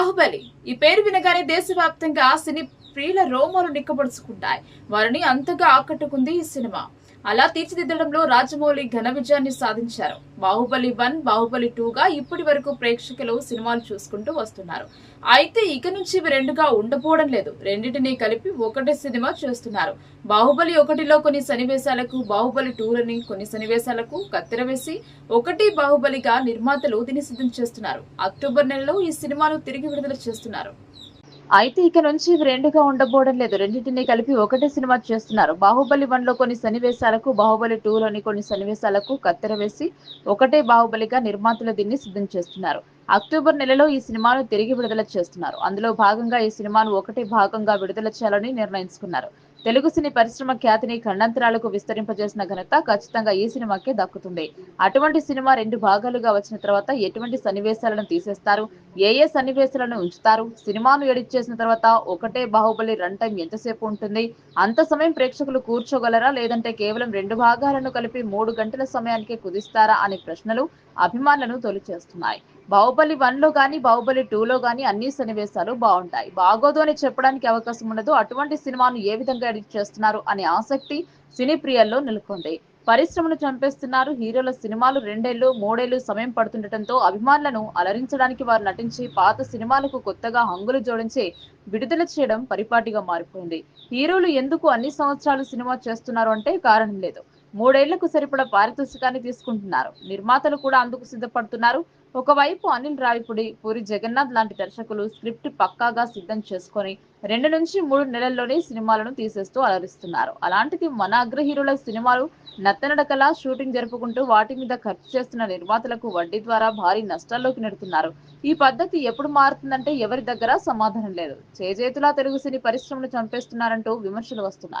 బాహుబలి ఈ పేరు వినగానే దేశవ్యాప్తంగా సినీ ప్రియుల రోమాలు నిక్కబడుచుకుంటాయి. వారిని అంతగా ఆకట్టుకుంది ఈ సినిమా. అలా తీర్చిదిద్దడంలో రాజమౌళి ఘన విజయాన్ని సాధించారు. బాహుబలి వన్ బాహుబలి టూగా ఇప్పటి వరకు ప్రేక్షకులు సినిమాలు చూసుకుంటూ వస్తున్నారు. అయితే ఇక నుంచి ఇవి రెండుగా ఉండపోవడం లేదు. రెండింటినీ కలిపి ఒకటే సినిమా చేస్తున్నారు. బాహుబలి ఒకటిలో కొన్ని సన్నివేశాలకు బాహుబలి టూలని కొన్ని సన్నివేశాలకు కత్తెర వేసి ఒకటి బాహుబలిగా నిర్మాతలు దీన్ని సిద్ధం చేస్తున్నారు. అక్టోబర్ నెలలో ఈ సినిమాను తిరిగి విడుదల చేస్తున్నారు. అయితే ఇక నుంచి ఇవి రెండుగా ఉండబోవడం లేదు. రెండింటిని కలిపి ఒకటే సినిమా చేస్తున్నారు. బాహుబలి వన్లో కొన్ని సన్నివేశాలకు బాహుబలి టూ లోని కొన్ని సన్నివేశాలకు కత్తెర వేసి ఒకటే బాహుబలిగా నిర్మాతలు దీన్ని సిద్ధం చేస్తున్నారు. అక్టోబర్ నెలలో ఈ సినిమాను తిరిగి విడుదల చేస్తున్నారు. అందులో భాగంగా ఈ సినిమాను ఒకటే భాగంగా విడుదల చేయాలని నిర్ణయించుకున్నారు. తెలుగు సినీ పరిశ్రమ ఖ్యాతిని ఖండంతరాలకు విస్తరింపజేసిన ఘనత ఖచ్చితంగా ఈ సినిమాకే దక్కుతుంది. అటువంటి సినిమా రెండు భాగాలుగా వచ్చిన తర్వాత ఎటువంటి సన్నివేశాలను తీసేస్తారు? ఏ ఏ సన్నివేశాలను ఉంచుతారు? సినిమాను ఎడిట్ చేసిన తర్వాత ఒకటే బాహుబలి రన్ టైం ఎంతసేపు ఉంటుంది? అంత సమయం ప్రేక్షకులు కూర్చోగలరా? లేదంటే కేవలం రెండు భాగాలను కలిపి మూడు గంటల సమయానికి కుదిస్తారా? అనే ప్రశ్నలు అభిమానులను తొలిచేస్తున్నాయి. బాహుబలి వన్లో గానీ బాహుబలి టూ లో గానీ అన్ని సన్నివేశాలు బాగుంటాయి. బాగోదు అని చెప్పడానికి అవకాశం ఉండదు. అటువంటి సినిమాను ఏ విధంగా ఎడిట్ చేస్తున్నారు అనే ఆసక్తి సినీ ప్రియల్లో నెలకొంది. పరిశ్రమను చంపేస్తున్నారు హీరోల సినిమాలు రెండేళ్ళు మూడేళ్ళు సమయం పడుతుండటంతో అభిమానులను అలరించడానికి వారు నటించి పాత సినిమాలకు కొత్తగా హంగులు జోడించి విడుదల చేయడం పరిపాటిగా మారిపోయింది. హీరోలు ఎందుకు అన్ని సంవత్సరాలు సినిమా చేస్తున్నారు అంటే కారణం లేదు. మూడేళ్ళకు సరిపడ పారితోషికాన్ని తీసుకుంటున్నారు. నిర్మాతలు కూడా అందుకు సిద్ధపడుతున్నారు. ఒకవైపు అనిల్ రావిపుడి పూరి జగన్నాథ్ లాంటి దర్శకులు స్క్రిప్ట్ పక్కాగా సిద్ధం చేసుకొని రెండు నుంచి మూడు నెలల్లోనే సినిమాలను తీసేస్తూ అలరిస్తున్నారు. అలాంటిది మన అగ్రహీరుల సినిమాలు నత్తనడకలా షూటింగ్ జరుపుకుంటూ వాటి మీద ఖర్చు చేస్తున్న నిర్మాతలకు వడ్డీ ద్వారా భారీ నష్టాల్లోకి నెడుతున్నారు. ఈ పద్ధతి ఎప్పుడు మారుతుందంటే ఎవరి దగ్గర సమాధానం లేదు. చేజేతులా తెలుగు సినీ పరిశ్రమను చంపేస్తున్నారంటూ విమర్శలు వస్తున్నాయి.